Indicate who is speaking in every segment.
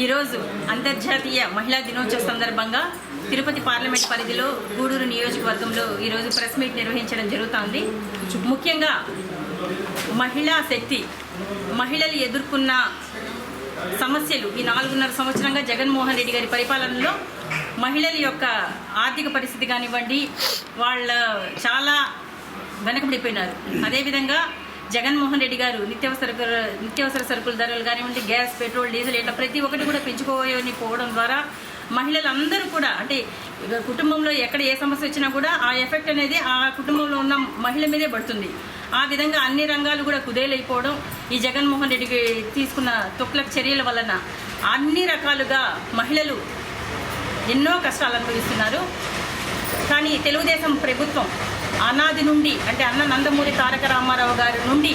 Speaker 1: ఈరోజు అంతర్జాతీయ మహిళా దినోత్సవ సందర్భంగా తిరుపతి పార్లమెంట్ పరిధిలో గూడూరు నియోజకవర్గంలో ఈరోజు ప్రెస్ మీట్ నిర్వహించడం జరుగుతోంది. ముఖ్యంగా మహిళా శక్తి మహిళలు ఎదుర్కొన్న సమస్యలు ఈ నాలుగున్నర సంవత్సరంగా జగన్మోహన్ రెడ్డి గారి పరిపాలనలో మహిళల యొక్క ఆర్థిక పరిస్థితి కానివ్వండి వాళ్ళ చాలా వెనకబడిపోయినారు. అదేవిధంగా జగన్మోహన్ రెడ్డి గారు నిత్యావసర నిత్యావసర సరుకుల ధరలు కానివ్వండి గ్యాస్ పెట్రోల్ డీజిల్ ఇట్లా ప్రతి ఒక్కటి కూడా పెంచుకోని పోవడం ద్వారా మహిళలందరూ కూడా అంటే కుటుంబంలో ఎక్కడ ఏ సమస్య వచ్చినా కూడా ఆ ఎఫెక్ట్ అనేది ఆ కుటుంబంలో ఉన్న మహిళ మీదే పడుతుంది. ఆ విధంగా అన్ని రంగాలు కూడా కుదేలైపోవడం ఈ జగన్మోహన్ రెడ్డికి తీసుకున్న తొక్లక్ చర్యల వలన అన్ని రకాలుగా మహిళలు ఎన్నో కష్టాలు అనుభవిస్తున్నారు. కానీ తెలుగుదేశం ప్రభుత్వం అనాది నుండి అంటే అన్న నందమూరి తారక రామారావు గారి నుండి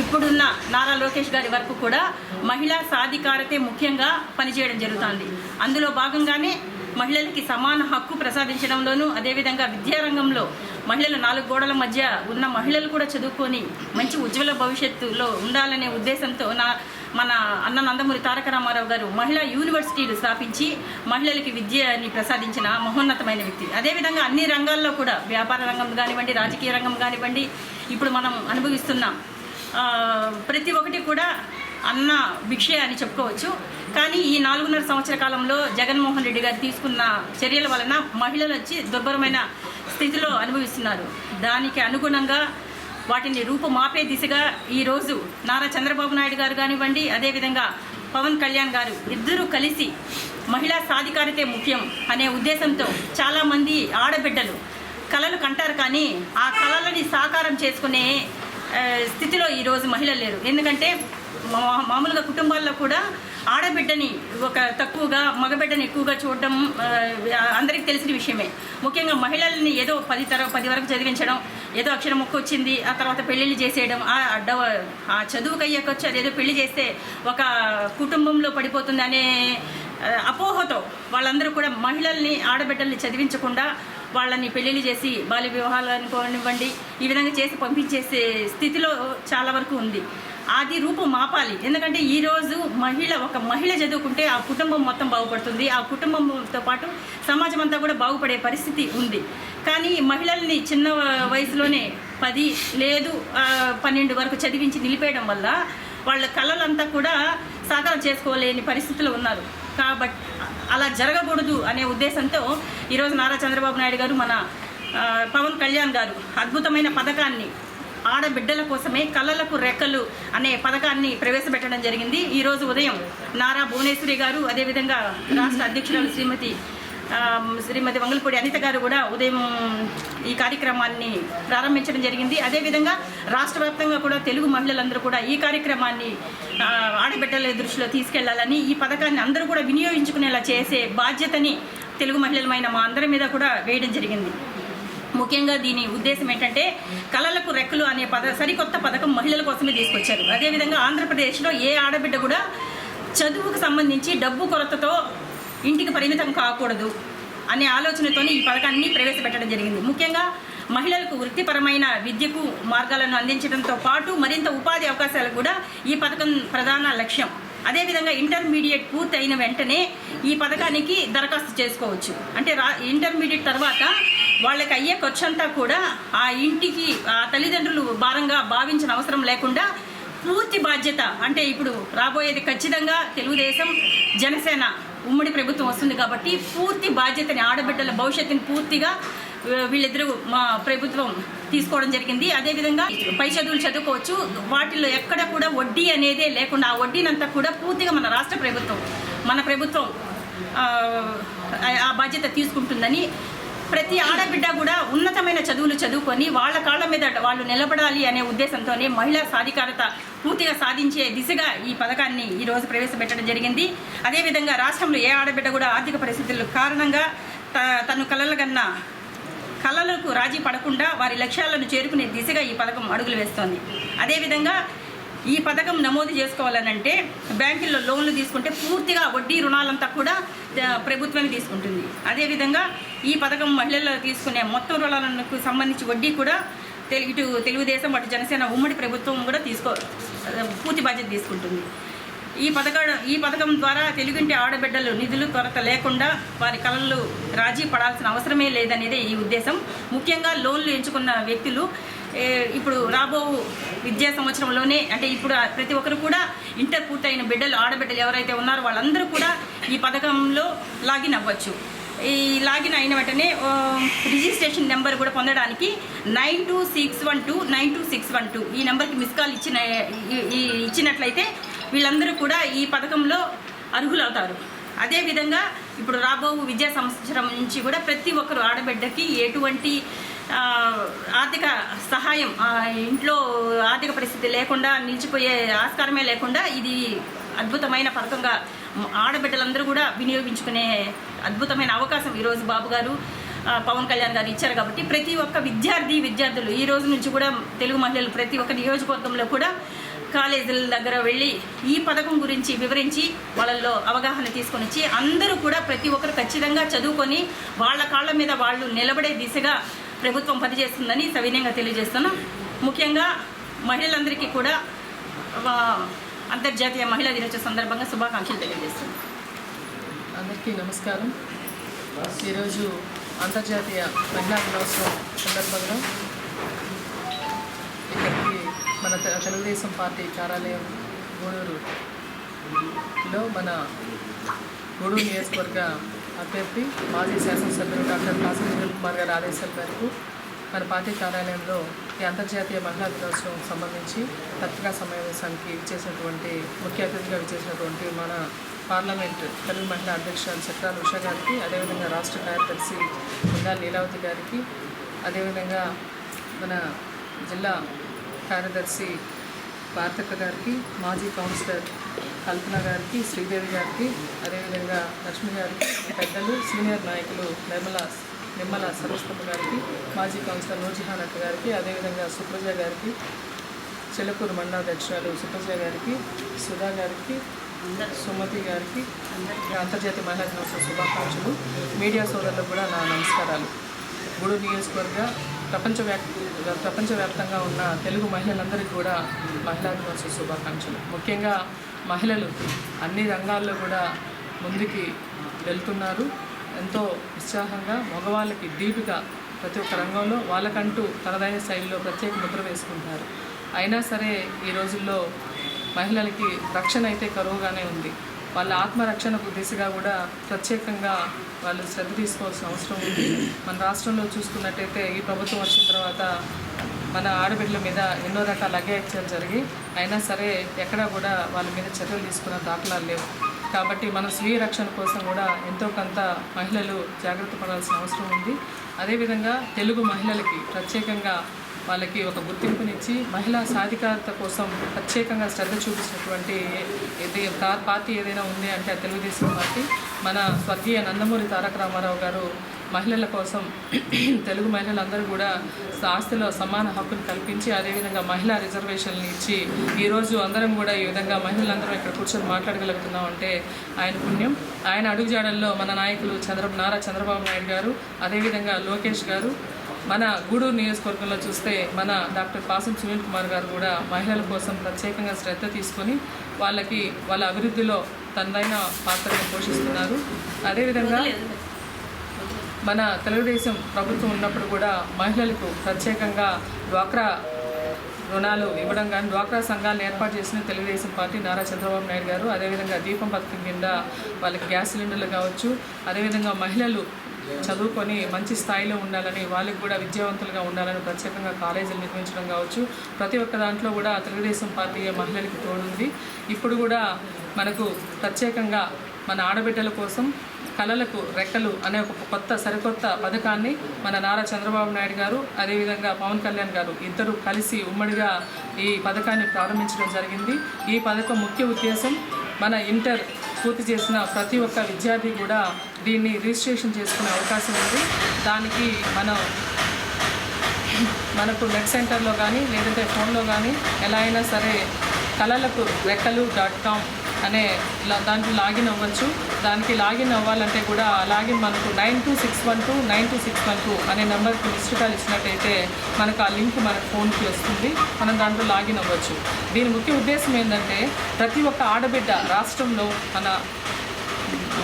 Speaker 1: ఇప్పుడున్న నారా లోకేష్ గారి వరకు కూడా మహిళా సాధికారతే ముఖ్యంగా పనిచేయడం జరుగుతుంది. అందులో భాగంగానే మహిళలకి సమాన హక్కు ప్రసాదించడంలోనూ అదేవిధంగా విద్యారంగంలో మహిళలు నాలుగు గోడల మధ్య ఉన్న మహిళలు కూడా చదువుకొని మంచి ఉజ్వల భవిష్యత్తులో ఉండాలనే ఉద్దేశంతో నా మన అన్న నందమూరి తారక రామారావు గారు మహిళా యూనివర్సిటీలు స్థాపించి మహిళలకి విద్యని ప్రసాదించిన మహోన్నతమైన వ్యక్తి. అదేవిధంగా అన్ని రంగాల్లో కూడా వ్యాపార రంగం కానివ్వండి రాజకీయ రంగం కానివ్వండి ఇప్పుడు మనం అనుభవిస్తున్నాం ప్రతి ఒక్కటి కూడా అన్న భిక్షే అని చెప్పుకోవచ్చు. కానీ ఈ నాలుగున్నర సంవత్సర కాలంలో జగన్మోహన్ రెడ్డి గారు తీసుకున్న చర్యల వలన మహిళలు వచ్చి దుర్భరమైన స్థితిలో అనుభవిస్తున్నారు. దానికి అనుగుణంగా వాటిని రూపుమాపే దిశగా ఈరోజు నారా చంద్రబాబు నాయుడు గారు కానివ్వండి అదేవిధంగా పవన్ కళ్యాణ్ గారు ఇద్దరూ కలిసి మహిళా సాధికారతే ముఖ్యం అనే ఉద్దేశంతో చాలామంది ఆడబిడ్డలు కళలు కంటారు కానీ ఆ కళలని సాకారం చేసుకునే స్థితిలో ఈరోజు మహిళలు లేరు. ఎందుకంటే మామూలుగా కుటుంబాల్లో కూడా ఆడబిడ్డని ఒక తక్కువగా మగబిడ్డని ఎక్కువగా చూడడం అందరికీ తెలిసిన విషయమే. ముఖ్యంగా మహిళల్ని ఏదో పది తర పది వరకు చదివించడం ఏదో అక్షరం మొక్క వచ్చింది ఆ తర్వాత పెళ్ళిళ్ళు చేసేయడం ఆ అడ్డ ఆ చదువుకు అయ్యాకొచ్చి అదేదో పెళ్ళి చేస్తే ఒక కుటుంబంలో పడిపోతుంది అనే అపోహతో వాళ్ళందరూ కూడా మహిళల్ని ఆడబిడ్డల్ని చదివించకుండా వాళ్ళని పెళ్ళిళ్ళు చేసి బాల్య వివాహాలు అనుకోనివ్వండి ఈ విధంగా చేసి పంపించేసే స్థితిలో చాలా వరకు ఉంది. అది రూపం మాపాలి ఎందుకంటే ఈరోజు మహిళ ఒక మహిళ చదువుకుంటే ఆ కుటుంబం మొత్తం బాగుపడుతుంది. ఆ కుటుంబంతో పాటు సమాజం అంతా కూడా బాగుపడే పరిస్థితి ఉంది. కానీ మహిళల్ని చిన్న వయసులోనే పది లేదు పన్నెండు వరకు చదివించి నిలిపేయడం వల్ల వాళ్ళ కళలంతా కూడా సాకారం చేసుకోలేని పరిస్థితులు ఉన్నారు. కాబట్టి అలా జరగకూడదు అనే ఉద్దేశంతో ఈరోజు నారా చంద్రబాబు నాయుడు గారు మన పవన్ కళ్యాణ్ గారు అద్భుతమైన పథకాన్ని ఆడబిడ్డల కోసమే కళలకు రెక్కలు అనే పథకాన్ని ప్రవేశపెట్టడం జరిగింది. ఈరోజు ఉదయం నారా భువనేశ్వరి గారు అదేవిధంగా రాష్ట్ర అధ్యక్షురాలు శ్రీమతి శ్రీమతి వంగలపూడి అనిత గారు కూడా ఉదయం ఈ కార్యక్రమాన్ని ప్రారంభించడం జరిగింది. అదేవిధంగా రాష్ట్ర వ్యాప్తంగా కూడా తెలుగు మహిళలందరూ కూడా ఈ కార్యక్రమాన్ని ఆడబిడ్డల దృష్టిలో తీసుకెళ్ళాలని ఈ పథకాన్ని అందరూ కూడా వినియోగించుకునేలా చేసే బాధ్యతని తెలుగు మహిళలమైన మా అందరి మీద కూడా వేయడం జరిగింది. ముఖ్యంగా దీని ఉద్దేశం ఏంటంటే కళలకు రెక్కలు అనే పద సరికొత్త పథకం మహిళల కోసమే తీసుకొచ్చారు. అదేవిధంగా ఆంధ్రప్రదేశ్లో ఏ ఆడబిడ్డ కూడా చదువుకు సంబంధించి డబ్బు కొరతతో ఇంటికి పరిమితం కాకూడదు అనే ఆలోచనతోనే ఈ పథకాన్ని ప్రవేశపెట్టడం జరిగింది. ముఖ్యంగా మహిళలకు వృత్తిపరమైన విద్యకు మార్గాలను అందించడంతో పాటు మరింత ఉపాధి అవకాశాలు కూడా ఈ పథకం ప్రధాన లక్ష్యం. అదేవిధంగా ఇంటర్మీడియట్ పూర్తి అయిన వెంటనే ఈ పథకానికి దరఖాస్తు చేసుకోవచ్చు. అంటే రా ఇంటర్మీడియట్ తర్వాత వాళ్ళకి అయ్యే ఖర్చంతా కూడా ఆ ఇంటికి ఆ తల్లిదండ్రులు భారంగా భావించిన అవసరం లేకుండా పూర్తి బాధ్యత అంటే ఇప్పుడు రాబోయేది ఖచ్చితంగా తెలుగుదేశం జనసేన ఉమ్మడి ప్రభుత్వం వస్తుంది కాబట్టి పూర్తి బాధ్యతని ఆడబిడ్డల భవిష్యత్తుని పూర్తిగా వీళ్ళిద్దరూ మా ప్రభుత్వం తీసుకోవడం జరిగింది. అదేవిధంగా పై చదువులు చదువుకోవచ్చు. వాటిల్లో ఎక్కడ కూడా వడ్డీ అనేదే లేకుండా ఆ వడ్డీనంతా కూడా పూర్తిగా మన రాష్ట్ర ప్రభుత్వం మన ప్రభుత్వం ఆ బాధ్యత తీసుకుంటుందని ప్రతి ఆడబిడ్డ కూడా ఉన్నతమైన చదువులు చదువుకొని వాళ్ళ కాళ్ళ మీద వాళ్ళు నిలబడాలి అనే ఉద్దేశంతోనే మహిళా సాధికారత పూర్తిగా సాధించే దిశగా ఈ పథకాన్ని ఈరోజు ప్రవేశపెట్టడం జరిగింది. అదేవిధంగా రాష్ట్రంలో ఏ ఆడబిడ్డ కూడా ఆర్థిక పరిస్థితుల కారణంగా త- తను కన్నా కళలకు రాజీ పడకుండా వారి లక్ష్యాలను చేరుకునే దిశగా ఈ పథకం అడుగులు వేస్తోంది. అదేవిధంగా ఈ పథకం నమోదు చేసుకోవాలనంటే బ్యాంకుల్లో లోన్లు తీసుకుంటే పూర్తిగా వడ్డీ రుణాలంతా కూడా ప్రభుత్వమే తీసుకుంటుంది. అదేవిధంగా ఈ పథకం మహిళలు తీసుకునే మొత్తం రుణాలకు సంబంధించి వడ్డీ కూడా తెలుగు ఇటు తెలుగుదేశం అటు జనసేన ఉమ్మడి ప్రభుత్వం కూడా తీసుకో పూర్తి బాధ్యత తీసుకుంటుంది. ఈ పథక ఈ పథకం ద్వారా తెలుగుంటి ఆడబిడ్డలు నిధులు కొరత లేకుండా వారి కళలు రాజీ పడాల్సిన అవసరమే లేదనేదే ఈ ఉద్దేశం. ముఖ్యంగా లోన్లు ఎంచుకున్న వ్యక్తులు ఇప్పుడు రాబో విద్యా సంవత్సరంలోనే అంటే ఇప్పుడు ప్రతి ఒక్కరు కూడా ఇంటర్ పూర్తయిన బిడ్డలు ఆడబిడ్డలు ఎవరైతే ఉన్నారో వాళ్ళందరూ కూడా ఈ పథకంలో లాగిన్ అవ్వచ్చు. ఈ లాగిన్ అయిన వెంటనే రిజిస్ట్రేషన్ నెంబర్ కూడా పొందడానికి nine two six one two nine two six one two ఈ నెంబర్కి మిస్ కాల్ ఇచ్చిన ఈ- ఇచ్చినట్లయితే వీళ్ళందరూ కూడా ఈ పథకంలో అర్హులవుతారు. అదేవిధంగా ఇప్పుడు రాబో విద్యా సంవత్సరం నుంచి కూడా ప్రతి ఒక్కరు ఆడబిడ్డకి ఎటువంటి ఆర్థిక సహాయం ఇంట్లో ఆర్థిక పరిస్థితి లేకుండా నిలిచిపోయే ఆస్కారమే లేకుండా ఇది అద్భుతమైన పథకంగా ఆడబిడ్డలందరూ కూడా వినియోగించుకునే అద్భుతమైన అవకాశం ఈరోజు బాబు గారు పవన్ కళ్యాణ్ గారు ఇచ్చారు కాబట్టి ప్రతి ఒక్క విద్యార్థి విద్యార్థులు ఈ రోజు నుంచి కూడా తెలుగు మహిళలు ప్రతి ఒక్క నియోజకవర్గంలో కూడా కాలేజీల దగ్గర వెళ్ళి ఈ పథకం గురించి వివరించి వాళ్ళల్లో అవగాహన తీసుకొని వచ్చి అందరూ కూడా ప్రతి ఒక్కరు ఖచ్చితంగా చదువుకొని వాళ్ళ కాళ్ళ మీద వాళ్ళు నిలబడే దిశగా ప్రభుత్వం పనిచేస్తుందని సవినయంగా తెలియజేస్తున్నాం. ముఖ్యంగా మహిళలందరికీ కూడా అంతర్జాతీయ మహిళా దినోత్సవ సందర్భంగా శుభాకాంక్షలు తెలియజేస్తున్నాం.
Speaker 2: అందరికీ నమస్కారం. ఈరోజు అంతర్జాతీయ మహిళా దినోత్సవం సందర్భంగా ఇక్కడికి మన తెలుగుదేశం పార్టీ కార్యాలయం గూడూరులో మన గూడూరు నియోజకవర్గ అభ్యర్థి మాజీ శాసనసభ్యులు డాక్టర్ కాసిం కుమార్ గారి ఆదేశాల మేరకు మన పార్టీ కార్యాలయంలో ఈ అంతర్జాతీయ మహిళా దినోత్సవం సంబంధించి పత్రికా సమావేశానికి ఇచ్చేసినటువంటి ముఖ్య అతిథిగా ఇచ్చేసినటువంటి మన పార్లమెంట్ తెలుగు మహిళా అధ్యక్షురాలు చక్రాల ఉష గారికి అదేవిధంగా రాష్ట్ర కార్యదర్శి ఉందా లీలావతి గారికి అదేవిధంగా మన జిల్లా కార్యదర్శి భారతక్క గారికి మాజీ కౌన్సిలర్ కల్పన గారికి శ్రీదేవి గారికి అదేవిధంగా లక్ష్మి గారికి పెద్దలు సీనియర్ నాయకులు నిర్మల నిమ్మల సరస్వతి గారికి మాజీ కౌన్సిలర్ నూర్జహాన్ అక్క గారికి అదేవిధంగా సుప్రజ గారికి చెలకూరు మండలాధ్యక్షురాలు సుప్రజ గారికి సుధా గారికి సుమతి గారికి అంతర్జాతీయ మహిళా దినోత్సవ శుభాకాంక్షలు. మీడియా సోదరులకు కూడా నా నమస్కారాలు. గుడు నియోజకవర్గ ప్రపంచవ్యాప్త ప్రపంచవ్యాప్తంగా ఉన్న తెలుగు మహిళలందరికీ కూడా మహిళా దినోత్సవ శుభాకాంక్షలు. ముఖ్యంగా మహిళలు అన్ని రంగాల్లో కూడా ముందుకి వెళ్తున్నారు. ఎంతో ఉత్సాహంగా మగవాళ్ళకి దీపిక ప్రతి ఒక్క రంగంలో వాళ్ళకంటూ తనదైన శైలిలో ప్రత్యేక ముద్ర వేసుకుంటారు. అయినా సరే ఈ రోజుల్లో మహిళలకి రక్షణ అయితే కరువుగానే ఉంది. వాళ్ళ ఆత్మరక్షణకు దిశగా కూడా ప్రత్యేకంగా వాళ్ళు శ్రద్ధ తీసుకోవాల్సిన అవసరం ఉంది. మన రాష్ట్రంలో చూసుకున్నట్టయితే ఈ ప్రభుత్వం వచ్చిన తర్వాత మన ఆడబిడ్డల మీద ఎన్నో రకాల అఘాయిత్యాలు జరిగి అయినా సరే ఎక్కడా కూడా వాళ్ళ మీద చర్యలు తీసుకున్న దాఖలాలు లేవు. కాబట్టి మన స్వీయ రక్షణ కోసం కూడా ఎంతో కొంత మహిళలు జాగ్రత్త పడాల్సిన అవసరం ఉంది. అదేవిధంగా తెలుగు మహిళలకి ప్రత్యేకంగా వాళ్ళకి ఒక గుర్తింపునిచ్చి మహిళా సాధికారత కోసం ప్రత్యేకంగా శ్రద్ధ చూపించినటువంటి పార్టీ ఏదైనా ఉంది అంటే తెలుగుదేశం పార్టీ. మన స్వర్గీయ నందమూరి తారక రామారావు గారు మహిళల కోసం తెలుగు మహిళలందరూ కూడా ఆస్తిలో సమాన హక్కును కల్పించి అదేవిధంగా మహిళా రిజర్వేషన్లు ఇచ్చి ఈరోజు అందరం కూడా ఈ విధంగా మహిళలందరం ఇక్కడ కూర్చొని మాట్లాడగలుగుతున్నాం అంటే ఆయన పుణ్యం. ఆయన అడుగుజాడల్లో మన నాయకులు చంద్ర నారా చంద్రబాబు నాయుడు గారు అదేవిధంగా లోకేష్ గారు. మన గూడూరు నియోజకవర్గంలో చూస్తే మన డాక్టర్ పాసం సునీల్ కుమార్ గారు కూడా మహిళల కోసం ప్రత్యేకంగా శ్రద్ధ తీసుకొని వాళ్ళకి వాళ్ళ అభివృద్ధిలో తనదైన పాత్రను పోషిస్తున్నారు. అదేవిధంగా మన తెలుగుదేశం ప్రభుత్వం ఉన్నప్పుడు కూడా మహిళలకు ప్రత్యేకంగా డ్వాక్రా రుణాలు ఇవ్వడం కానీ డ్వాక్రా సంఘాలను ఏర్పాటు చేసిన తెలుగుదేశం పార్టీ నారా చంద్రబాబు నాయుడు గారు అదేవిధంగా దీపం పథకం కింద వాళ్ళకి గ్యాస్ సిలిండర్లు కావచ్చు అదేవిధంగా మహిళలు చదువుకొని మంచి స్థాయిలో ఉండాలని వాళ్ళకి కూడా విద్యావంతులుగా ఉండాలని ప్రత్యేకంగా కాలేజీలు నిర్మించడం కావచ్చు ప్రతి ఒక్క దాంట్లో కూడా తెలుగుదేశం పార్టీ మహిళలకు తోడుంది. ఇప్పుడు కూడా మనకు ప్రత్యేకంగా మన ఆడబిడ్డల కోసం కళలకు రెక్కలు అనే ఒక కొత్త సరికొత్త పథకాన్ని మన నారా చంద్రబాబు నాయుడు గారు అదేవిధంగా పవన్ కళ్యాణ్ గారు ఇద్దరు కలిసి ఉమ్మడిగా ఈ పథకాన్ని ప్రారంభించడం జరిగింది. ఈ పథకం ముఖ్య ఉద్దేశం మన ఇంటర్ పూర్తి చేసిన ప్రతి ఒక్క విద్యార్థి కూడా దీన్ని రిజిస్ట్రేషన్ చేసుకునే అవకాశం ఉంది. దానికి మనం మనకు నెట్ సెంటర్లో కానీ లేదంటే ఫోన్లో కానీ ఎలా అయినా సరే కళలకు రెక్కలు డాట్ కామ్ అనే లా- దాంట్లో లాగిన్ అవ్వచ్చు. దానికి లాగిన్ అవ్వాలంటే కూడా లాగిన్ మనకు nine two six one two nine two six one two అనే నెంబర్కి మిస్డ్ కాల్ ఇచ్చినట్టయితే మనకు ఆ లింక్ మన ఫోన్కి వస్తుంది. మనం దాంట్లో లాగిన్ అవ్వచ్చు. దీని ముఖ్య ఉద్దేశం ఏంటంటే ప్రతి ఒక్క ఆడబిడ్డ రాష్ట్రంలో మన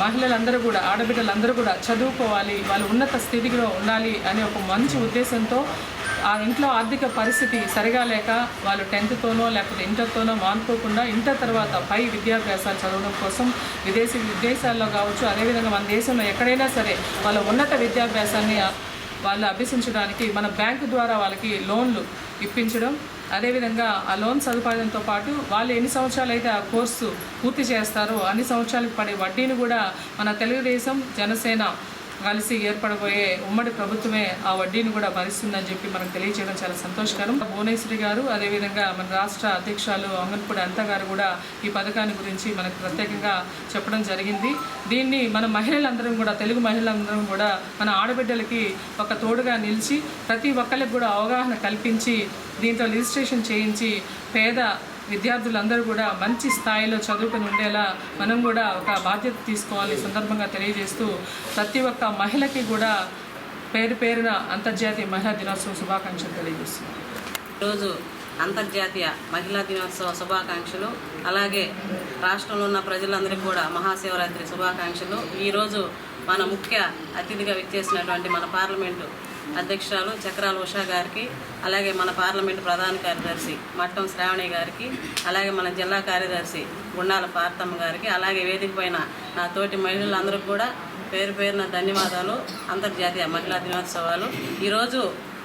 Speaker 2: మహిళలందరూ కూడా ఆడబిడ్డలందరూ కూడా చదువుకోవాలి వాళ్ళు ఉన్నత స్థితిలో ఉండాలి అనే ఒక మంచి ఉద్దేశంతో ఆ ఇంట్లో ఆర్థిక పరిస్థితి సరిగా లేక వాళ్ళు టెన్త్తోనో లేకపోతే ఇంటర్తోనో మానుకోకుండా ఇంటర్ తర్వాత పై విద్యాభ్యాసాలు చదవడం కోసం విదేశీ విదేశాల్లో కావచ్చు అదేవిధంగా మన దేశంలో ఎక్కడైనా సరే వాళ్ళ ఉన్నత విద్యాభ్యాసాన్ని వాళ్ళు అభ్యసించడానికి మన బ్యాంకు ద్వారా వాళ్ళకి లోన్లు ఇప్పించడం అదేవిధంగా ఆ లోన్ సదుపాయంతో పాటు వాళ్ళు ఎన్ని సంవత్సరాలు అయితే ఆ కోర్సు పూర్తి చేస్తారో అన్ని సంవత్సరాలకు పడే వడ్డీని కూడా మన తెలుగుదేశం జనసేన కలిసి ఏర్పడబోయే ఉమ్మడి ప్రభుత్వమే ఆ వడ్డీని కూడా భరిస్తుందని చెప్పి మనకు తెలియజేయడం చాలా సంతోషకరం. భువనేశ్వరి గారు అదేవిధంగా మన రాష్ట్ర అధ్యక్షులు అంగన్పూడి అంత గారు కూడా ఈ పథకాన్ని గురించి మనకు ప్రత్యేకంగా చెప్పడం జరిగింది. దీన్ని మన మహిళలందరం కూడా తెలుగు మహిళలందరం కూడా మన ఆడబిడ్డలకి ఒక తోడుగా నిలిచి ప్రతి ఒక్కరికి కూడా అవగాహన కల్పించి దీంట్లో రిజిస్ట్రేషన్ చేయించి పేద విద్యార్థులందరూ కూడా మంచి స్థాయిలో చదువుకుని ఉండేలా మనం కూడా ఒక బాధ్యత తీసుకోవాలి సందర్భంగా తెలియజేస్తూ ప్రతి ఒక్క మహిళకి కూడా పేరు పేరున అంతర్జాతీయ మహిళా దినోత్సవం శుభాకాంక్షలు తెలియజేస్తున్నాం.
Speaker 3: ఈరోజు అంతర్జాతీయ మహిళా దినోత్సవ శుభాకాంక్షలు అలాగే రాష్ట్రంలో ఉన్న ప్రజలందరికీ కూడా మహాశివరాత్రి శుభాకాంక్షలు. ఈరోజు మన ముఖ్య అతిథిగా విచ్చేసినటువంటి మన పార్లమెంటు అధ్యక్షురాలు చక్రాల ఉషా గారికి అలాగే మన పార్లమెంటు ప్రధాన కార్యదర్శి మట్టం శ్రావణి గారికి అలాగే మన జిల్లా కార్యదర్శి గుండాల పార్తమ్మ గారికి అలాగే వేదిక పైన నా తోటి మహిళలందరికీ కూడా పేరు పేరున ధన్యవాదాలు. అంతర్జాతీయ మహిళా దినోత్సవాలు. ఈరోజు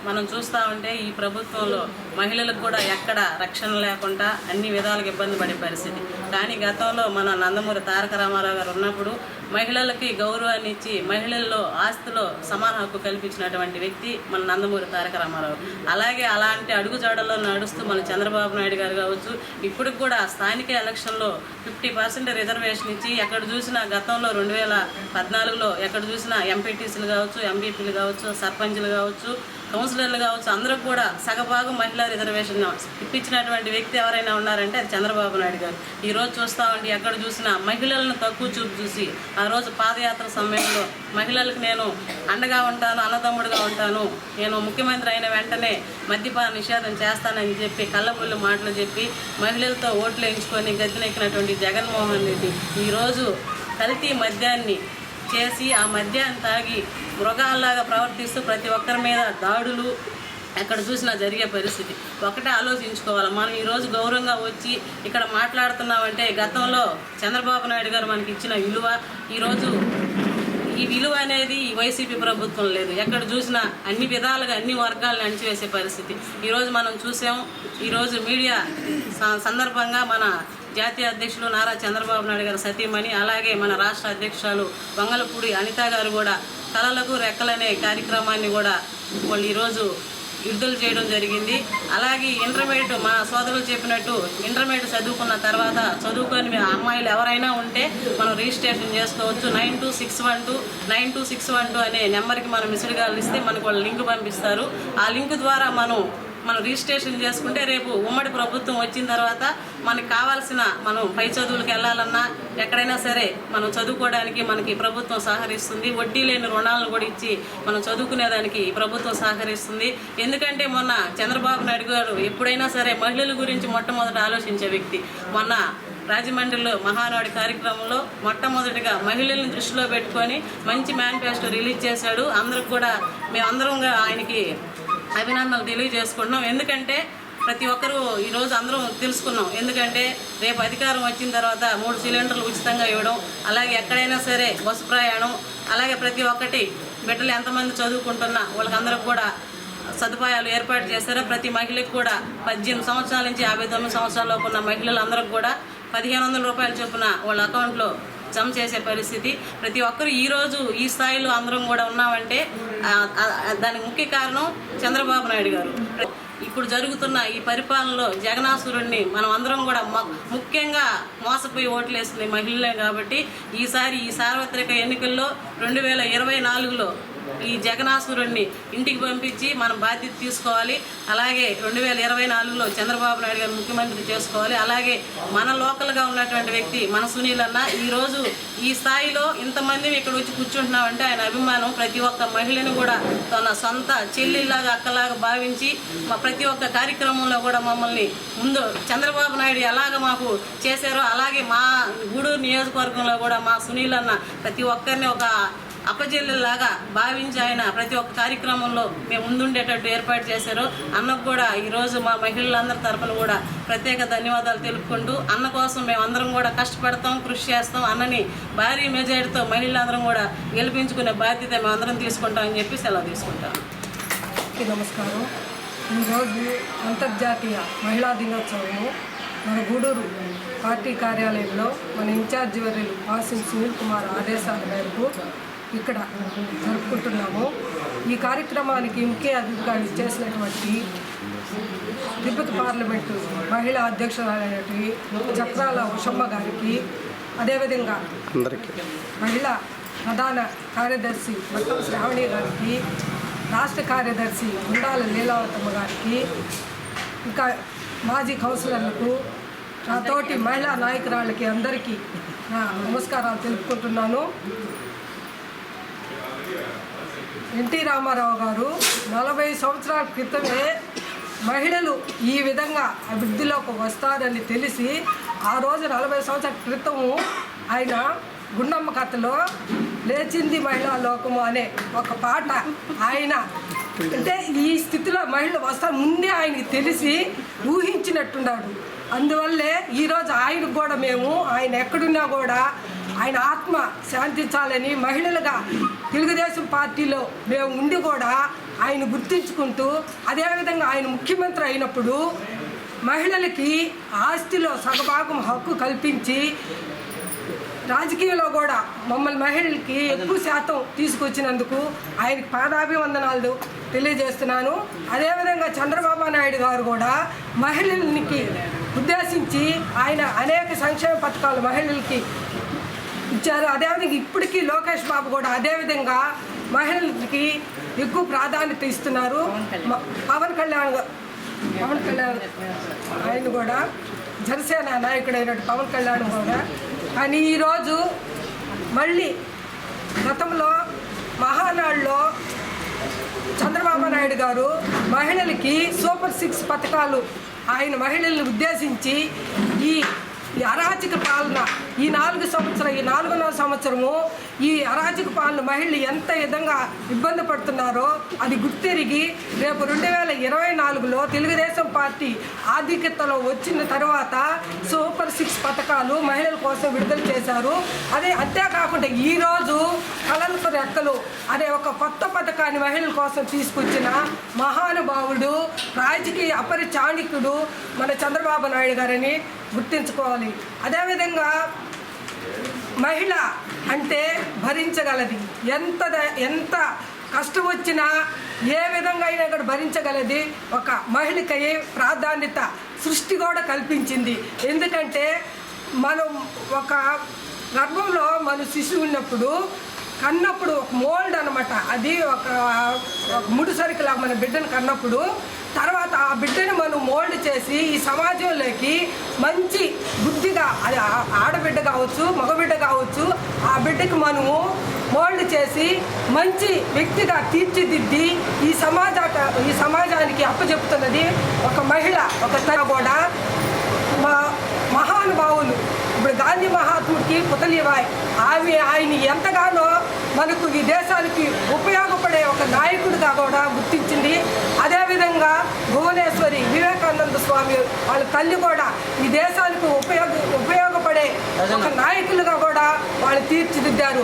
Speaker 3: మనం చూస్తూ ఉంటే ఈ ప్రభుత్వంలో మహిళలకు కూడా ఎక్కడ రక్షణ లేకుండా అన్ని విధాలుగా ఇబ్బంది పడే పరిస్థితి. కానీ గతంలో మన నందమూరి తారక రామారావు గారు ఉన్నప్పుడు మహిళలకి గౌరవాన్ని ఇచ్చి మహిళల్లో ఆస్తిలో సమాన హక్కు కల్పించినటువంటి వ్యక్తి మన నందమూరి తారక రామారావు. అలాగే అలాంటి అడుగుజాడల్లో నడుస్తూ మన చంద్రబాబు నాయుడు గారు కావచ్చు ఇప్పుడు కూడా స్థానిక ఎలక్షన్లో ఫిఫ్టీ పర్సెంట్ రిజర్వేషన్ ఇచ్చి ఎక్కడ చూసినా గతంలో రెండు వేల పద్నాలుగులో ఎక్కడ చూసినా ఎంపీటీసీలు కావచ్చు ఎంపీపీలు కావచ్చు సర్పంచ్లు కావచ్చు కౌన్సిలర్లు కావచ్చు అందరూ కూడా సగభాగం మహిళా రిజర్వేషన్ ఇప్పించినటువంటి వ్యక్తి ఎవరైనా ఉన్నారంటే అది చంద్రబాబు నాయుడు గారు. ఈ రోజు చూస్తా ఉండి ఎక్కడ చూసినా మహిళలను తక్కువ చూపు చూసి ఆ రోజు పాదయాత్ర సమయంలో మహిళలకు నేను అండగా ఉంటాను అన్నదమ్ముడుగా ఉంటాను నేను ముఖ్యమంత్రి అయిన వెంటనే మద్యపాన నిషేధం చేస్తానని చెప్పి కళ్ళబుల్లి మాటలు చెప్పి మహిళలతో ఓట్లు వేయించుకొని గద్దెనెక్కినటువంటి జగన్మోహన్ రెడ్డి ఈరోజు కల్తీ మద్యాన్ని చేసి ఆ మద్యాన్ని తాగి మృగాల్లాగా ప్రవర్తిస్తూ ప్రతి ఒక్కరి మీద దాడులు ఎక్కడ చూసినా జరిగే పరిస్థితి. ఒకటే ఆలోచించుకోవాలి. మనం ఈరోజు గౌరవంగా వచ్చి ఇక్కడ మాట్లాడుతున్నామంటే గతంలో చంద్రబాబు నాయుడు గారు మనకి ఇచ్చిన విలువ ఈరోజు ఈ విలువ అనేది వైసీపీ ప్రభుత్వం లేదు. ఎక్కడ చూసినా అన్ని విధాలుగా అన్ని వర్గాలను అణిచివేసే పరిస్థితి. ఈరోజు మనం చూసాం ఈరోజు మీడియా స- సందర్భంగా మన జాతీయ అధ్యక్షులు నారా చంద్రబాబు నాయుడు గారు సతీమణి అలాగే మన రాష్ట్ర అధ్యక్షురాలు వంగలపూడి అనిత గారు కూడా కళలకు రెక్కలనే కార్యక్రమాన్ని కూడా వాళ్ళు ఈరోజు విడుదల చేయడం జరిగింది. అలాగే ఇంటర్మీడియట్ మా సోదరులు చెప్పినట్టు ఇంటర్మీడియట్ చదువుకున్న తర్వాత చదువుకొని మీ అమ్మాయిలు ఎవరైనా ఉంటే మనం రిజిస్ట్రేషన్ చేసుకోవచ్చు. Nine two six one two nine two six one two అనే నెంబర్కి మనం మిస్డ్ కాల్ ఇస్తే మనకు వాళ్ళు లింక్ పంపిస్తారు. ఆ లింక్ ద్వారా మనం మనం రిజిస్ట్రేషన్ చేసుకుంటే రేపు ఉమ్మడి ప్రభుత్వం వచ్చిన తర్వాత మనకి కావాల్సిన మనం పై చదువులకు వెళ్ళాలన్నా ఎక్కడైనా సరే మనం చదువుకోవడానికి మనకి ప్రభుత్వం సహకరిస్తుంది. వడ్డీ లేని రుణాలను కూడా ఇచ్చి మనం చదువుకునేదానికి ఈ ప్రభుత్వం సహకరిస్తుంది. ఎందుకంటే మొన్న చంద్రబాబు నాయుడు గారు ఎప్పుడైనా సరే మహిళల గురించి మొట్టమొదట ఆలోచించే వ్యక్తి. మొన్న రాజమండ్రిలో మహానాడు కార్యక్రమంలో మొట్టమొదటిగా మహిళల్ని దృష్టిలో పెట్టుకొని మంచి మేనిఫెస్టో రిలీజ్ చేశాడు. అందరికి కూడా మేమందరం ఆయనకి అభినందనలు తెలియజేసుకుంటున్నాం. ఎందుకంటే ప్రతి ఒక్కరూ ఈరోజు అందరం తెలుసుకున్నాం. ఎందుకంటే రేపు అధికారం వచ్చిన తర్వాత మూడు సిలిండర్లు ఉచితంగా ఇవ్వడం అలాగే ఎక్కడైనా సరే బస్సు ప్రయాణం అలాగే ప్రతి ఒక్కటి బిడ్డలు ఎంతమంది చదువుకుంటున్నా వాళ్ళకందరికి కూడా సదుపాయాలు ఏర్పాటు చేశారో? ప్రతి మహిళకి కూడా పద్దెనిమిది సంవత్సరాల నుంచి యాభై తొమ్మిది సంవత్సరాలలోపు ఉన్న మహిళలందరికీ కూడా పదిహేను వందల రూపాయలు చొప్పున వాళ్ళ అకౌంట్లో జమ చేసే పరిస్థితి. ప్రతి ఒక్కరు ఈ రోజు ఈ స్థాయిలో అందరం కూడా ఉన్నామంటే దానికి ముఖ్య కారణం చంద్రబాబు నాయుడు గారు. ఇప్పుడు జరుగుతున్న ఈ పరిపాలనలో జగనాసురుణ్ణి మనం అందరం కూడా ముఖ్యంగా మోసపోయి ఓట్లేస్తుంది మహిళలే కాబట్టి ఈసారి ఈ సార్వత్రిక ఎన్నికల్లో రెండు వేల ఇరవై నాలుగులో ఈ జగనాసురుణ్ణి ఇంటికి పంపించి మనం బాధ్యత తీసుకోవాలి. అలాగే రెండు వేల ఇరవై నాలుగులో చంద్రబాబు నాయుడు గారు ముఖ్యమంత్రి చేసుకోవాలి. అలాగే మన లోకల్గా ఉన్నటువంటి వ్యక్తి మన సునీల్ అన్న ఈరోజు ఈ స్థాయిలో ఇంతమంది ఇక్కడ వచ్చి కూర్చుంటున్నామంటే ఆయన అభిమానం. ప్రతి ఒక్క మహిళను కూడా తన సొంత చెల్లిలాగా అక్కలాగా భావించి మా ప్రతి ఒక్క కార్యక్రమంలో కూడా మమ్మల్ని ముందు చంద్రబాబు నాయుడు ఎలాగ మాకు చేశారో అలాగే మా గూడూరు నియోజకవర్గంలో కూడా మా సునీల్ అన్న ప్రతి ఒక్కరిని ఒక అప్పచెల్లెలాగా భావించి ఆయన ప్రతి ఒక్క కార్యక్రమంలో మేము ముందుండేటట్టు ఏర్పాటు చేశారు. అన్నకు కూడా ఈరోజు మా మహిళలందరి తరపున కూడా ప్రత్యేక ధన్యవాదాలు తెలుపుకుంటూ అన్న కోసం మేమందరం కూడా కష్టపడతాం కృషి చేస్తాం. అన్నని భారీ మెజార్టీతో మహిళలందరం కూడా గెలిపించుకునే బాధ్యత మేమందరం తీసుకుంటామని చెప్పి సెలవు తీసుకుంటాం.
Speaker 4: నమస్కారం. ఈరోజు అంతర్జాతీయ మహిళా దినోత్సవము మన గూడూరు పార్టీ కార్యాలయంలో మన ఇన్ఛార్జి వర్యులు వాసిం సునీల్ కుమార్ ఆదేశాల మేరకు ఇక్కడ జరుపుకుంటున్నాము. ఈ కార్యక్రమానికి ముఖ్య అతిథిగా చేసినటువంటి తిరుపతి పార్లమెంటు మహిళా అధ్యక్షురాలైనటువంటి చక్రాల ఉషమ్మ గారికి అదేవిధంగా మహిళా ప్రధాన కార్యదర్శి మొత్తం శ్రావణి గారికి రాష్ట్ర కార్యదర్శి ఉండాల లీలావతమ్మ గారికి ఇంకా మాజీ కౌన్సిలర్లకు నాతోటి మహిళా నాయకురాళ్ళకి అందరికీ నా నమస్కారాలు తెలుపుకుంటున్నాను. ఎన్టీ రామారావు గారు నలభై సంవత్సరాల క్రితమే మహిళలు ఈ విధంగా అభివృద్ధిలోకి వస్తారని తెలిసి ఆ రోజు నలభై సంవత్సరాల క్రితము ఆయన గుండమ్మ కథలో లేచింది మహిళా లోకము అనే ఒక పాట ఆయన అంటే ఈ స్థితిలో మహిళలు వస్తా ముందే ఆయనకి తెలిసి ఊహించినట్టున్నాడు. అందువల్లే ఈరోజు ఆయనకు కూడా మేము ఆయన ఎక్కడున్నా కూడా ఆయన ఆత్మ శాంతించాలని మహిళలుగా తెలుగుదేశం పార్టీలో మేము ఉండి కూడా ఆయన గుర్తించుకుంటూ అదేవిధంగా ఆయన ముఖ్యమంత్రి అయినప్పుడు మహిళలకి ఆస్తిలో సగభాగం హక్కు కల్పించి రాజకీయంలో కూడా మమ్మల్ని మహిళలకి ఎక్కువ శాతం తీసుకొచ్చినందుకు ఆయనకి పాదాభివందనాలు తెలియజేస్తున్నాను. అదేవిధంగా చంద్రబాబు నాయుడు గారు కూడా మహిళలకి ఉద్దేశించి ఆయన అనేక సంక్షేమ పథకాలు మహిళలకి ఇచ్చారు. అదేవిధంగా ఇప్పటికీ లోకేష్ బాబు కూడా అదేవిధంగా మహిళలకి ఎక్కువ ప్రాధాన్యత ఇస్తున్నారు. పవన్ కళ్యాణ్ పవన్ కళ్యాణ్ ఆయన కూడా జనసేన నాయకుడైనట్టు పవన్ కళ్యాణ్ కూడా. కానీ ఈరోజు మళ్ళీ గతంలో మహానాడులో చంద్రబాబు నాయుడు గారు మహిళలకి సూపర్ సిక్స్ పథకాలు ఆయన మహిళలను ఉద్దేశించి ఈ ఈ అరాచక పాలన ఈ నాలుగు సంవత్సరం ఈ నాలుగున్నర సంవత్సరము ఈ అరాచక పాలన మహిళలు ఎంత విధంగా ఇబ్బంది పడుతున్నారో అది గుర్తిరిగి రేపు రెండు వేల ఇరవై నాలుగులో తెలుగుదేశం పార్టీ ఆధిక్యతలో వచ్చిన తర్వాత సూపర్ సిక్స్ పథకాలు మహిళల కోసం విడుదల చేశారు. అదే అంతేకాకుండా ఈరోజు కళలకు రెక్కలు అనే ఒక కొత్త పథకాన్ని మహిళల కోసం తీసుకొచ్చిన మహానుభావుడు రాజకీయ అపరి చాణిక్యుడు మన చంద్రబాబు నాయుడు గారని గుర్తించుకోవాలి. అదేవిధంగా మహిళ అంటే భరించగలది. ఎంత ఎంత కష్టం వచ్చినా ఏ విధంగా అయినా కూడా భరించగలది ఒక మహిళకి ప్రాధాన్యత సృష్టి కూడా కల్పించింది. ఎందుకంటే మనం ఒక గర్భంలో మన శిశువు ఉన్నప్పుడు కన్నప్పుడు ఒక మోల్డ్ అనమాట అది ఒక ముడి సరుకులా మన బిడ్డను కన్నప్పుడు తర్వాత ఆ బిడ్డను మనం మోల్డ్ చేసి ఈ సమాజంలోకి మంచి బుద్ధిగా అది ఆడబిడ్డ కావచ్చు మగబిడ్డ కావచ్చు ఆ బిడ్డకి మనము మోల్డ్ చేసి మంచి వ్యక్తిగా తీర్చిదిద్ది ఈ సమాజ ఈ సమాజానికి అప్పచెప్తున్నది ఒక మహిళ ఒక తన కూడా మా మహానుభావులు ఇప్పుడు గాంధీ మహాత్ముడికి పుతలివాయ్. ఆమె ఆయన ఎంతగానో మనకు ఈ దేశానికి ఉపయోగపడే ఒక నాయకుడిగా కూడా గుర్తించింది. అదేవిధంగా భువనేశ్వరి వివేకానంద స్వామి వాళ్ళ తల్లి కూడా ఈ దేశానికి ఉపయోగ ఉపయోగపడే ఒక నాయకులుగా కూడా వాళ్ళు తీర్చిదిద్దారు.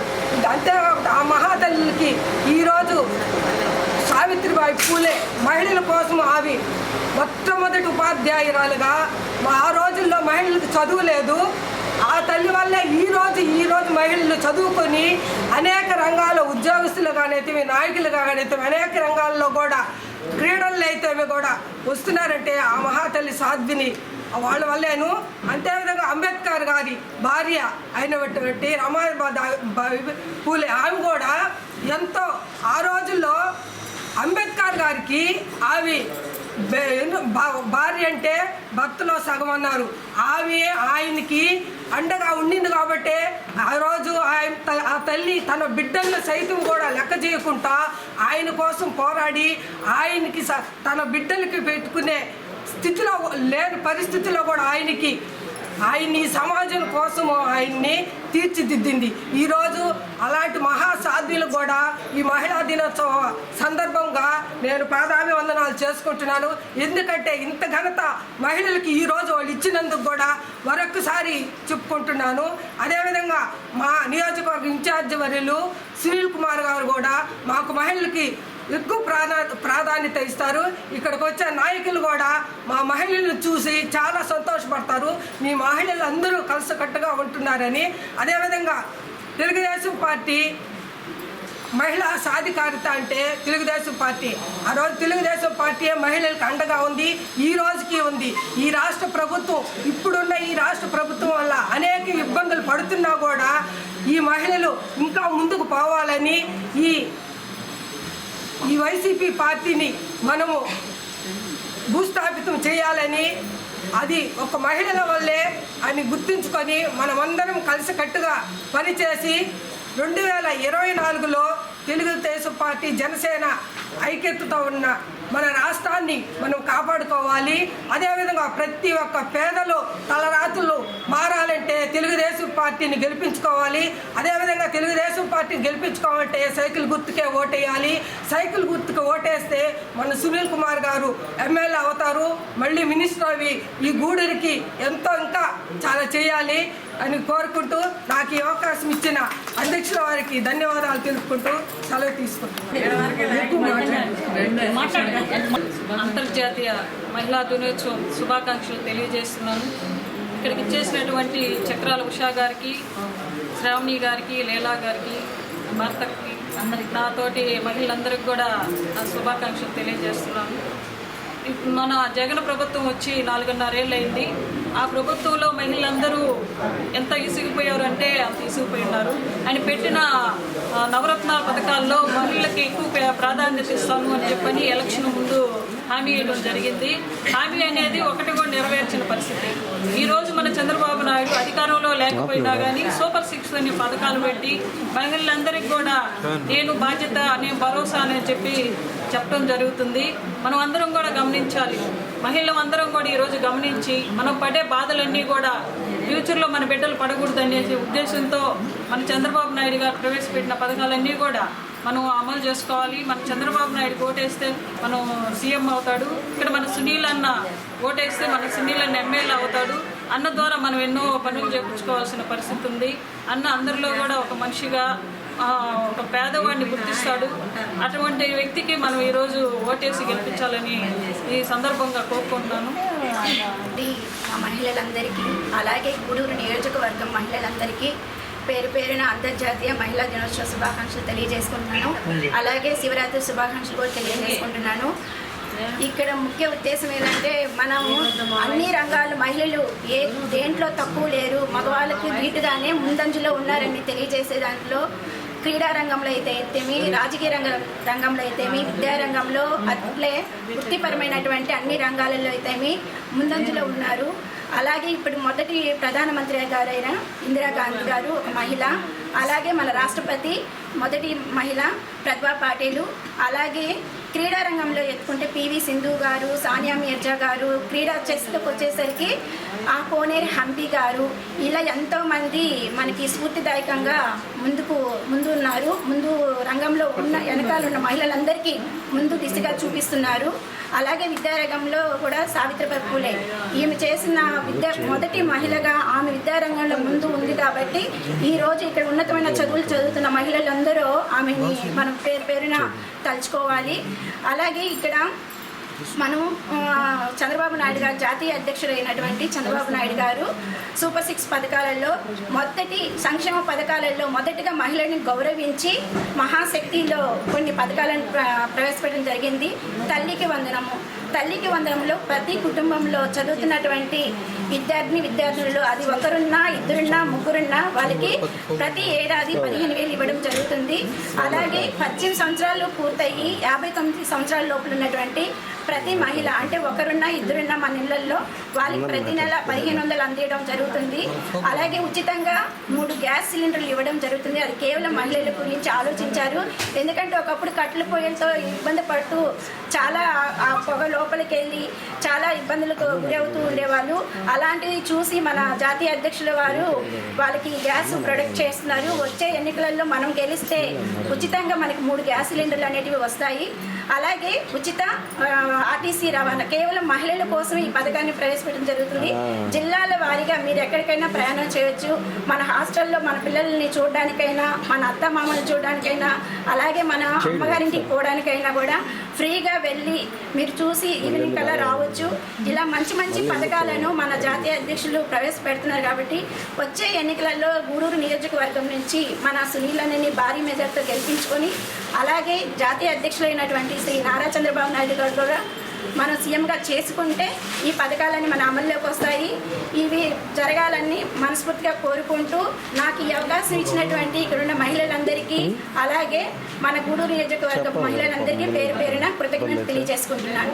Speaker 4: అంతేకాకుండా ఆ మహాతల్లికి ఈరోజు సావిత్రిబాయి పూలే మహిళల కోసం ఆవి మొట్టమొదటి ఉపాధ్యాయురాలుగా. ఆ రోజుల్లో మహిళలకు చదువు లేదు. ఆ తల్లి వల్లే ఈ రోజు ఈ రోజు మహిళలు చదువుకొని అనేక రంగాల్లో ఉద్యోగస్తులుగానైతే నాయకులుగానైతే అనేక రంగాల్లో కూడా క్రీడల్లో అయితే కూడా వస్తున్నారంటే ఆ మహాతల్లి సాధ్విని. వాళ్ళ వల్లేను. అంతేవిధంగా అంబేద్కర్ గారి భార్య అయినటువంటి రమాబాయి పూలే ఆమె కూడా ఎంతో ఆ రోజుల్లో అంబేద్కర్ గారికి ఆవి భా- భార్య అంటే భక్తులో సగం అన్నారు. ఆమె ఆయనకి అండగా ఉండింది కాబట్టి ఆ రోజు ఆయన త- ఆ తల్లి తన బిడ్డలను సైతం కూడా లెక్క చేయకుండా ఆయన కోసం పోరాడి ఆయనకి స- తన బిడ్డలకి పెట్టుకునే స్థితిలో లేని పరిస్థితిలో కూడా ఆయనకి ఆయన్ని సమాజం కోసము ఆయన్ని తీర్చిదిద్దింది. ఈరోజు అలాంటి మహాసాధ్యులు కూడా ఈ మహిళా దినోత్సవ సందర్భంగా నేను పాదాభివందనాలు చేసుకుంటున్నాను. ఎందుకంటే ఇంత ఘనత మహిళలకి ఈరోజు వాళ్ళు ఇచ్చినందుకు కూడా మరొకసారి చెప్పుకుంటున్నాను. అదేవిధంగా మా నియోజకవర్గ ఇన్ఛార్జ్ వర్యులు సునీల్ కుమార్ గారు కూడా మాకు మహిళలకి ఎక్కువ ప్రాధా ప్రాధాన్యత ఇస్తారు. ఇక్కడికి వచ్చే నాయకులు కూడా మా మహిళలను చూసి చాలా సంతోషపడతారు. మీ మహిళలు అందరూ కలిసికట్టుగా ఉంటున్నారని. అదేవిధంగా తెలుగుదేశం పార్టీ మహిళా సాధికారిత అంటే తెలుగుదేశం పార్టీ. ఆ రోజు తెలుగుదేశం పార్టీ మహిళలకు అండగా ఉంది? ఈ రోజుకి ఉంది. ఈ రాష్ట్ర ప్రభుత్వం ఇప్పుడున్న ఈ రాష్ట్ర ప్రభుత్వం వల్ల అనేక ఇబ్బందులు పడుతున్నా కూడా ఈ మహిళలు ఇంకా ముందుకు పోవాలని ఈ ఈ వైసీపీ పార్టీని మనము భూస్థాపితం చేయాలని అది ఒక మహిళల వల్లే అని గుర్తుంచుకొని మనమందరం కలిసికట్టుగా పనిచేసి రెండు వేల ఇరవై నాలుగులో తెలుగుదేశం పార్టీ జనసేన ఐక్యతతో ఉన్న మన రాష్ట్రాన్ని మనం కాపాడుకోవాలి. అదేవిధంగా ప్రతి ఒక్క పేదలు తలరాతులు మారాలంటే తెలుగుదేశం పార్టీని గెలిపించుకోవాలి. అదేవిధంగా తెలుగుదేశం పార్టీని గెలిపించుకోవాలంటే సైకిల్ గుర్తుకే ఓటేయాలి. సైకిల్ గుర్తుకు ఓటేస్తే మన సునీల్ కుమార్ గారు ఎమ్మెల్యే అవుతారు. మళ్ళీ మినిస్టర్ అవి ఈ గూడూరికి ఎంతో ఇంకా చాలా చేయాలి. అని కోరుకుంటూ నాకు ఈ అవకాశం ఇచ్చిన అధ్యక్షుల వారికి ధన్యవాదాలు తెలుపుకుంటూ సెలవు తీసుకుంటున్నాను.
Speaker 5: అంతర్జాతీయ మహిళా దినోత్సవం శుభాకాంక్షలు తెలియజేస్తున్నాను. ఇక్కడికి ఇచ్చేసినటువంటి చక్రాల ఉషా గారికి శ్రావణి గారికి లీలా గారికి భర్తకి అందరికి నాతోటి మహిళలందరికీ కూడా శుభాకాంక్షలు తెలియజేస్తున్నాను. మన జగన్ ప్రభుత్వం వచ్చి నాలుగున్నరేళ్ళు అయింది ఆ ప్రభుత్వంలో మహిళలందరూ ఎంత ఇసిగిపోయారు అంటే అంత ఇసిగిపోయి ఉన్నారు ఆయన పెట్టిన ఆ, నవరత్నాల పథకాల్లో మహిళలకి ఎక్కువ ప్రా- ప్రాధాన్యత ఇస్తాను అని చెప్పని ఎలక్షన్ ముందు హామీ ఇవ్వడం జరిగింది. హామీ అనేది ఒకటి కూడా నెరవేర్చిన పరిస్థితి. ఈ రోజు మన చంద్రబాబు నాయుడు అధికారంలో లేకపోయినా కానీ సూపర్ సిక్స్ అనే పథకాలు పెట్టి మహిళలందరికీ కూడా నేను బాధ్యత నేను భరోసా అని చెప్పి చెప్పడం జరుగుతుంది. మనం అందరం కూడా గమనించాలి. మహిళలు అందరం కూడా ఈరోజు గమనించి మనం పడే బాధలన్నీ కూడా ఫ్యూచర్లో మన బిడ్డలు పడకూడదనే ఉద్దేశంతో మన చంద్రబాబు నాయుడు గారు ప్రవేశపెట్టిన పథకాలన్నీ కూడా మనం అమలు చేసుకోవాలి. మన చంద్రబాబు నాయుడు ఓటేస్తే మనం సీఎం అవుతాడు. ఇక్కడ మన సునీల్ అన్న ఓటేస్తే మన సునీల్ అన్న ఎమ్మెల్యే అవుతాడు. అన్న ద్వారా మనం ఎన్నో పనులు చేయించుకోవాల్సిన పరిస్థితి ఉంది. అన్న అందరిలో కూడా ఒక మనిషిగా ఒక పేదవాడిని గుర్తిస్తాడు. అటువంటి వ్యక్తికి మనం ఈరోజు ఓటేసి గెలిపించాలని ఈ సందర్భంగా కోరుకుంటున్నాను.
Speaker 6: మా మహిళలందరికీ అలాగే గూడూరు నియోజకవర్గం మహిళలందరికీ పేరు పేరున అంతర్జాతీయ మహిళా దినోత్సవ శుభాకాంక్షలు తెలియజేసుకుంటున్నాను. అలాగే శివరాత్రి శుభాకాంక్షలు కూడా తెలియజేసుకుంటున్నాను. ఇక్కడ ముఖ్య ఉద్దేశం ఏంటంటే మనం అన్ని రంగాలు మహిళలు ఏ దేంట్లో తక్కువ లేరు మగవాళ్ళకి నీటుగానే ముందంజలో ఉన్నారని తెలియజేసే దాంట్లో క్రీడా రంగంలో అయితే అయితేమి రాజకీయ రంగ రంగంలో అయితేమి విద్యారంగంలో అట్లే వృత్తిపరమైనటువంటి అన్ని రంగాలలో అయితేమి ముందంజలో ఉన్నారు. అలాగే ఇప్పుడు మొదటి ప్రధానమంత్రి గారైన ఇందిరాగాంధీ గారు ఒక మహిళ అలాగే మన రాష్ట్రపతి మొదటి మహిళ ప్రతిభా పాటిలు అలాగే క్రీడా రంగంలో ఎత్తుకుంటే పివి సింధు గారు సానియా మీర్జా గారు క్రీడా చెస్లోకి వచ్చేసరికి ఆ కోనేరు హంపి గారు ఇలా ఎంతోమంది మనకి స్ఫూర్తిదాయకంగా ముందుకు ముందు ఉన్నారు. ముందు రంగంలో ఉన్న వెనకాల ఉన్న మహిళలందరికీ ముందు దిశగా చూపిస్తున్నారు. అలాగే విద్యారంగంలో కూడా సావిత్రిబాయి పూలే. ఈమె చేసిన విద్య మొదటి మహిళగా ఆమె విద్యారంగంలో ముందు ఉంది కాబట్టి ఈ రోజు ఇక్కడ ఉన్నతమైన చదువులు చదువుతున్న మహిళలందరూ ఆమెని మనం పేరు పేరున తలుచుకోవాలి. అలాగే ఇక్కడ మనం చంద్రబాబు నాయుడు గారు జాతీయ అధ్యక్షుడైనటువంటి చంద్రబాబు నాయుడు గారు సూపర్ సిక్స్ పథకాలలో మొదటి సంక్షేమ పథకాలలో మొదటిగా మహిళని గౌరవించి మహాశక్తిలో కొన్ని పథకాలను ప్ర- ప్రవేశపెట్టడం జరిగింది. తల్లికి వందనము. తల్లికి వందనంలో ప్రతి కుటుంబంలో చదువుతున్నటువంటి విద్యార్థిని విద్యార్థులు అది ఒకరున్నా ఇద్దరున్నా ముగ్గురున్నా వాళ్ళకి ప్రతి ఏడాది పదిహేను వేలు ఇవ్వడం జరుగుతుంది. అలాగే పద్దెనిమిది సంవత్సరాలు పూర్తయి యాభై తొమ్మిది సంవత్సరాల లోపల ఉన్నటువంటి ప్రతి మహిళ అంటే ఒకరున్నా ఇద్దరున్నా మన ఇళ్ళలో వాళ్ళకి ప్రతి నెల పదిహేను వందలు అందియడం జరుగుతుంది. అలాగే ఉచితంగా మూడు గ్యాస్ సిలిండర్లు ఇవ్వడం జరుగుతుంది. అది కేవలం మహిళల గురించి ఆలోచించారు. ఎందుకంటే ఒకప్పుడు కట్టెల పొయ్యలతో ఇబ్బంది పడుతూ చాలా ఆ పొగలో లోపలికి వెళ్ళి చాలా ఇబ్బందులకు గురవుతూ ఉండేవాళ్ళు. అలాంటివి చూసి మన జాతీయ అధ్యక్షుల వారు వాళ్ళకి గ్యాస్ ప్రొడక్ట్ చేస్తున్నారు. వచ్చే ఎన్నికలలో మనం గెలిస్తే ఉచితంగా మనకి మూడు గ్యాస్ సిలిండర్లు అనేటివి వస్తాయి. అలాగే ఉచిత ఆర్టీసీ రవాణా కేవలం మహిళల కోసం ఈ పథకాన్ని ప్రవేశపెట్టడం జరుగుతుంది. జిల్లాల వారీగా మీరు ఎక్కడికైనా ప్రయాణం చేయొచ్చు. మన హాస్టల్లో మన పిల్లల్ని చూడడానికైనా మన అత్త మామల్ని చూడడానికైనా అలాగే మన అమ్మగారింటికి పోవడానికైనా కూడా ఫ్రీగా వెళ్ళి మీరు చూసి ఈవినింగ్ కల్లా రావచ్చు. ఇలా మంచి మంచి పథకాలను మన జాతీయ అధ్యక్షులు ప్రవేశపెడుతున్నారు కాబట్టి వచ్చే ఎన్నికలలో గూడూరు నియోజకవర్గం నుంచి మన సునీల్ అనేని భారీ మెజార్టీతో గెలిపించుకొని అలాగే జాతీయ అధ్యక్షులైనటువంటి శ్రీ నారా చంద్రబాబు నాయుడు గారు కూడా మనం సీఎంగా చేసుకుంటే ఈ పథకాలన్నీ మన అమల్లోకి వస్తాయి. ఇవి జరగాలని మనస్ఫూర్తిగా కోరుకుంటూ నాకు ఈ అవకాశం ఇచ్చినటువంటి ఇక్కడున్న మహిళలందరికీ అలాగే మన గూడూరు నియోజకవర్గ మహిళలందరికీ పేరు పేరున కృతజ్ఞతలు తెలియజేసుకుంటున్నాను.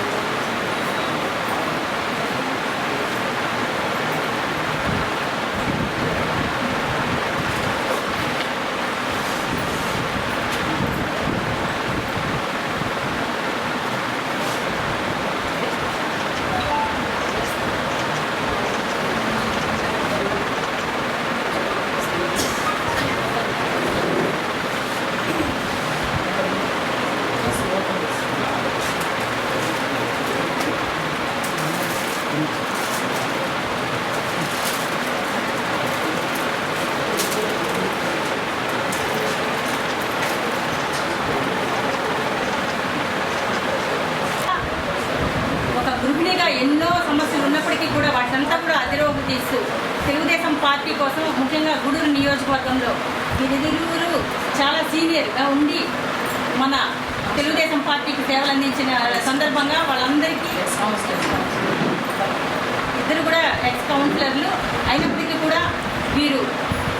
Speaker 1: ఒక గృహిణిగా ఎన్నో సమస్యలు ఉన్నప్పటికీ కూడా వాటినంతా కూడా అధిరోహం తీస్తూ తెలుగుదేశం పార్టీ కోసం ముఖ్యంగా గూడూరు నియోజకవర్గంలో వీరిరువురు చాలా సీనియర్గా ఉండి మన తెలుగుదేశం పార్టీకి సేవలు అందించిన సందర్భంగా వాళ్ళందరికీ ఇద్దరు కూడా ఎక్స్ కౌన్సిలర్లు అయినప్పటికీ కూడా వీరు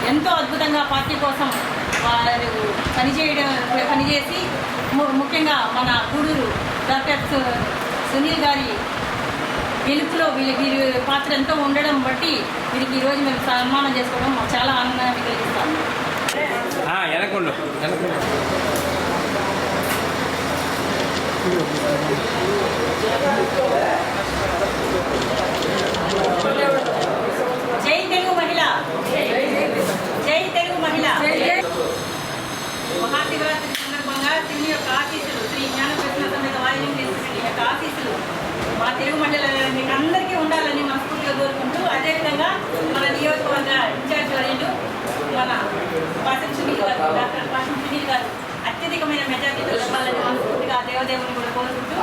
Speaker 1: ఎంతో అద్భుతంగా పార్టీ కోసం వారు పనిచేయడం పనిచేసి ము- ముఖ్యంగా మన గూడూరు డాక్టర్ సు- సునీల్ గారి గెలుపులో వీళ్ళ వీరి పాత్ర ఉండడం బట్టి వీరికి ఈరోజు మేము సన్మానం చేసుకోవడం మాకు చాలా ఆనందాన్ని కలిగిస్తాము జై తెలుగు మహిళ. జై తెలుగు మహిళ. మహాశివరాత్రి సందర్భంగా శివుని యొక్క ఆశీస్సులు శ్రీ జ్ఞానకృష్ణ సమేత వాయులింగేశ్వరుని యొక్క ఆశీస్సులు మా తెలుగు మహిళల మీకు అందరికీ ఉండాలని మనస్ఫూర్తిగా కోరుకుంటూ అదేవిధంగా మన నియోజకవర్గ ఇన్ఛార్జ్ వర్యులు మన పాసం సునీల్ గారు డాక్టర్ పాసం సునీల్ గారు అత్యధికమైన మెజార్టీతో చెప్పాలని మనస్ఫూర్తిగా ఆ దేవదేవుని కూడా కోరుకుంటూ.